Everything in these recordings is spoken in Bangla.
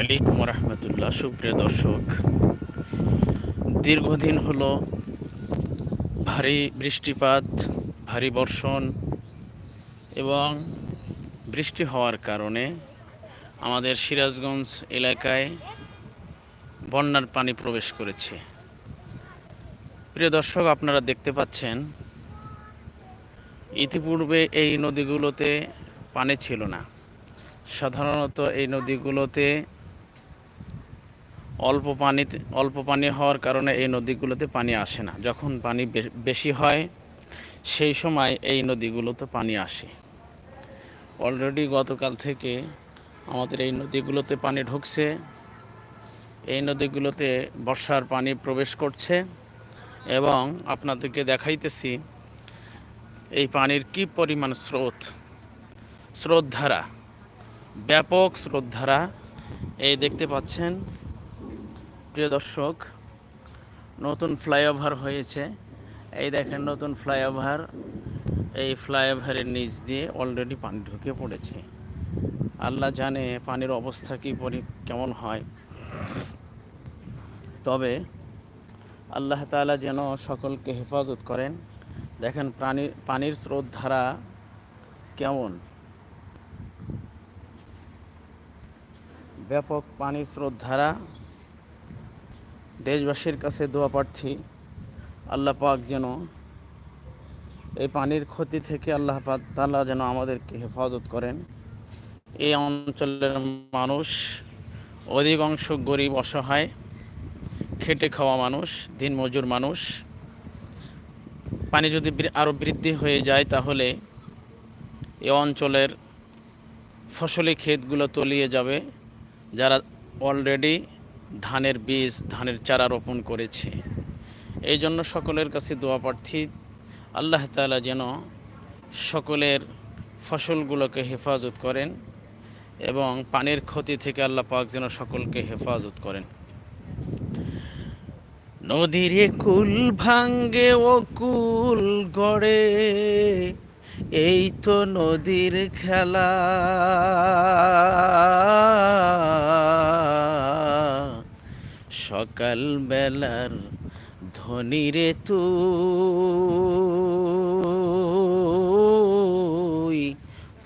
আলাইকুম রহমতুল্লাহ, সুপ্রিয় দর্শক। দীর্ঘদিন হলো ভারী বৃষ্টিপাত, ভারী বর্ষণ এবং বৃষ্টি হওয়ার কারণে আমাদের সিরাজগঞ্জ এলাকায় বন্যার পানি প্রবেশ করেছে। প্রিয় দর্শক, আপনারা দেখতে পাচ্ছেন, ইতিপূর্বে এই নদীগুলোতে পানি ছিল না। সাধারণত এই নদীগুলোতে অল্প পানিতে, অল্প পানি হওয়ার কারণে এই নদীগুলোতে পানি আসে না। যখন পানি বেশি হয়, সেই সময় এই নদীগুলোতে পানি আসে। অলরেডি গতকাল থেকে আমাদের এই নদীগুলোতে পানি ঢুকছে। এই নদীগুলোতে বর্ষার পানি প্রবেশ করছে এবং আপনাদেরকে দেখাইতেছি এই পানির কি পরিমাণ স্রোত। স্রোত ধারা ব্যাপক স্রোতধারা। এই দেখতে পাচ্ছেন প্রিয় দর্শক, নতুন ফ্লাইওভার হয়েছে। এই দেখেন নতুন ফ্লাইওভার। এই ফ্লাইওভারের নিচ দিয়ে অলরেডি পানি ঢুকে পড়েছে। আল্লাহ জানে পানির অবস্থা কী পরি, কেমন হয়। তবে আল্লাহ তালা যেন সকলকে হেফাজত করেন। দেখেন প্রাণী, পানির স্রোত ধারা কেমন। ব্যাপক পানির স্রোত ধারা দেশবাসীর কাছে দোয়া পাচ্ছি আল্লাহ পাক যেন এই পানির ক্ষতি থেকে আল্লাহ পাক তাল্লাহ যেন আমাদেরকে হেফাজত করেন। এই অঞ্চলের মানুষ অধিকাংশ গরিব, অসহায়, খেটে খাওয়া মানুষ দিনমজুর মানুষ। পানি যদি আরও বৃদ্ধি হয়ে যায় তাহলে এ অঞ্চলের ফসলি ক্ষেতগুলো তলিয়ে যাবে, যারা অলরেডি ধানের বীজ, ধানের চারা রোপণ করেছে। এই জন্য সকলের কাছে দোয়া প্রার্থী, আল্লাহ তালা যেন সকলের ফসলগুলোকে হেফাজত করেন এবং পানির ক্ষতি থেকে আল্লাহ পাক যেন সকলকে হেফাজত করেন। নদীর কুল ভাঙ্গে ও কুল গড়ে, এই তো নদীর খেলা। সকাল বেলার ধনিরে তুই,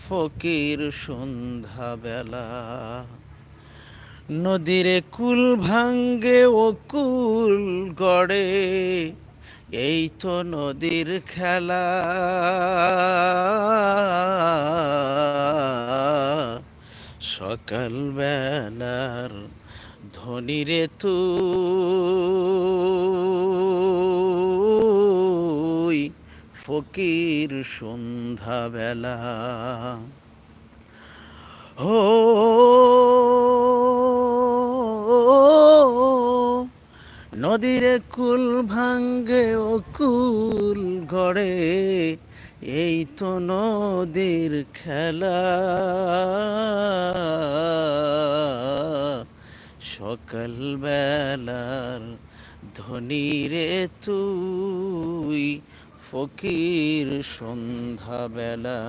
ফকির সন্ধ্যা বেলা নদীরে কুল ভাঙ্গে ও কুল গড়ে, এই তো নদীর খেলা। সকাল বেলার ধনিরে তুই ফকির সন্ধ্যাবেলা। ও নদীর কুল ভাঙ্গে ও কুল গড়ে, এই তো নদীর খেলা। সকাল বেলার ধনিরে তুই ফকির সন্ধ্যাবেলা।